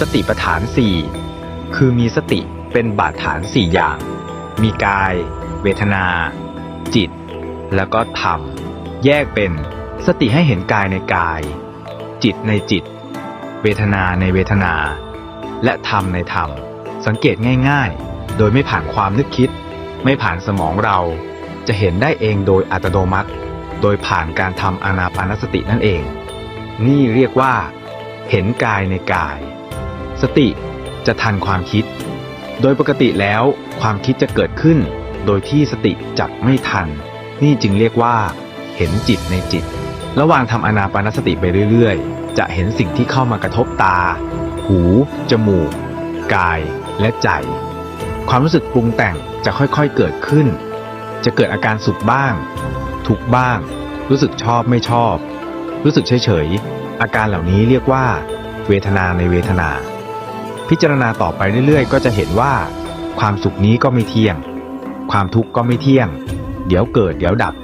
สติปัฏฐานสี่คือมีสติเป็นบาดฐานสี่อย่าง มีกาย เวทนา จิต แล้วก็ธรรม แยกเป็นสติให้เห็นกายในกาย จิตในจิต เวทนาในเวทนา และธรรมในธรรม สังเกตง่ายๆ โดยไม่ผ่านความนึกคิด ไม่ผ่านสมองเรา จะเห็นได้เองโดยอัตโนมัติ โดยผ่านการทำอนาปานสตินั่นเอง นี่เรียกว่า เห็นกายในกาย สติจะทันความคิด โดยปกติแล้วความคิดจะเกิดขึ้น โดยที่สติจับไม่ทัน นี่จึงเรียกว่า เห็นจิตในจิต ระหว่างทำอนาปานสติไปเรื่อยๆ จะเห็นสิ่งที่เข้ามากระทบตา หู จมูก กาย และใจ ความรู้สึกปรุงแต่งจะค่อยๆเกิดขึ้น จะเกิดอาการสุขบ้าง ทุกบ้าง รู้สึกชอบไม่ชอบ รู้สึกเฉยๆอาการเหล่านี้เรียกว่า เวทนาในเวทนา พิจารณาต่อไปเรื่อยๆ ก็จะเห็นว่า ความสุขนี้ก็ไม่เที่ยง ความทุกข์ก็ไม่เที่ยง เดี๋ยวเกิดเดี๋ยวดับ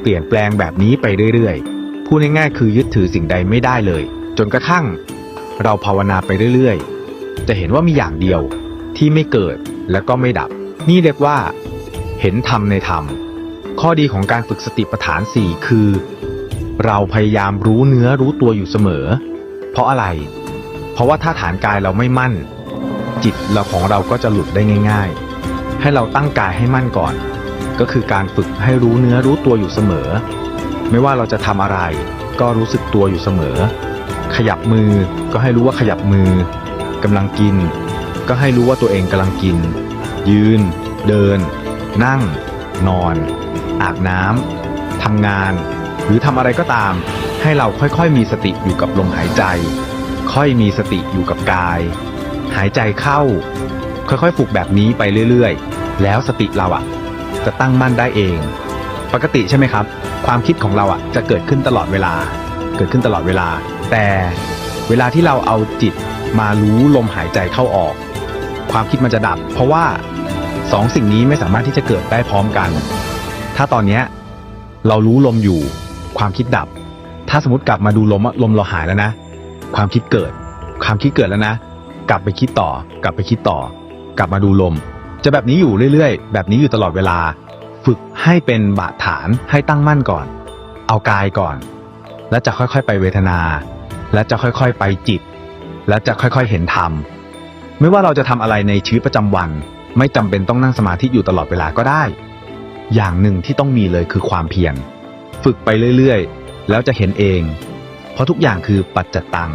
เปลี่ยนแปลงแบบนี้ไปเรื่อยๆ พูดง่ายๆคือยึดถือสิ่งใดไม่ได้เลย จนกระทั่ง เราภาวนาไปเรื่อยๆ จะเห็นว่ามีอย่างเดียวที่ไม่เกิดและก็ไม่ดับ นี่เรียกว่า เห็นธรรมในธรรม ข้อดีของการฝึกสติปัฏฐานสี่คือ เราพยายามรู้เนื้อรู้ตัวอยู่เสมอ เพราะอะไร เพราะว่าถ้าฐานกายเราไม่มั่น จิตเราของเราก็จะหลุดได้ง่าย ๆ ให้เราตั้งกายให้มั่นก่อน ก็คือการฝึกให้รู้เนื้อรู้ตัวอยู่เสมอ ไม่ว่าเราจะทำอะไร ก็รู้สึกตัวอยู่เสมอ ขยับมือก็ให้รู้ว่าขยับมือกำลังกิน ก็ให้รู้ว่าตัวเองกำลังกิน ยืน เดิน นั่ง นอน อาบน้ำทำงาน หรือทำอะไรก็ตาม ให้เราค่อยๆ มีสติอยู่กับลมหายใจ ค่อยมีสติอยู่กับกาย หายใจเข้า ค่อยๆ ฝึกแบบนี้ไปเรื่อยๆ แล้วสติเราอะจะตั้งมั่นได้เอง ปกติใช่ไหมครับ ความคิดของเราอะจะเกิดขึ้นตลอดเวลา เกิดขึ้นตลอดเวลา แต่เวลาที่เราเอาจิตมารู้ลมหายใจเข้าออก ความคิดมันจะดับ เพราะว่าสองสิ่งนี้ไม่สามารถที่จะเกิดได้พร้อมกัน ถ้าตอนนี้เรารู้ลมอยู่ ความคิดดับ ถ้าสมมติกลับมาดูลมอะลมเราหายแล้วนะ ความคิดเกิด ความคิดเกิดแล้วนะ กลับไปคิดต่อ กลับไปคิดต่อ กลับมาดูลม จะแบบนี้อยู่เรื่อยๆ แบบนี้อยู่ตลอดเวลา ฝึกให้เป็นบาดฐานให้ตั้งมั่นก่อน เอากายก่อน แล้วจะค่อยๆ ไปเวทนา และจะค่อยๆ ไปจิต และจะค่อยๆ เห็นธรรม ไม่ว่าเราจะทำอะไรในชีวิตประจำวัน ไม่จำเป็นต้องนั่งสมาธิอยู่ตลอดเวลาก็ได้ อย่างหนึ่งที่ต้องมีเลยคือความเพียร ฝึกไปเรื่อยๆ แล้วจะเห็นเอง เพราะทุกอย่างคือปัจจตัง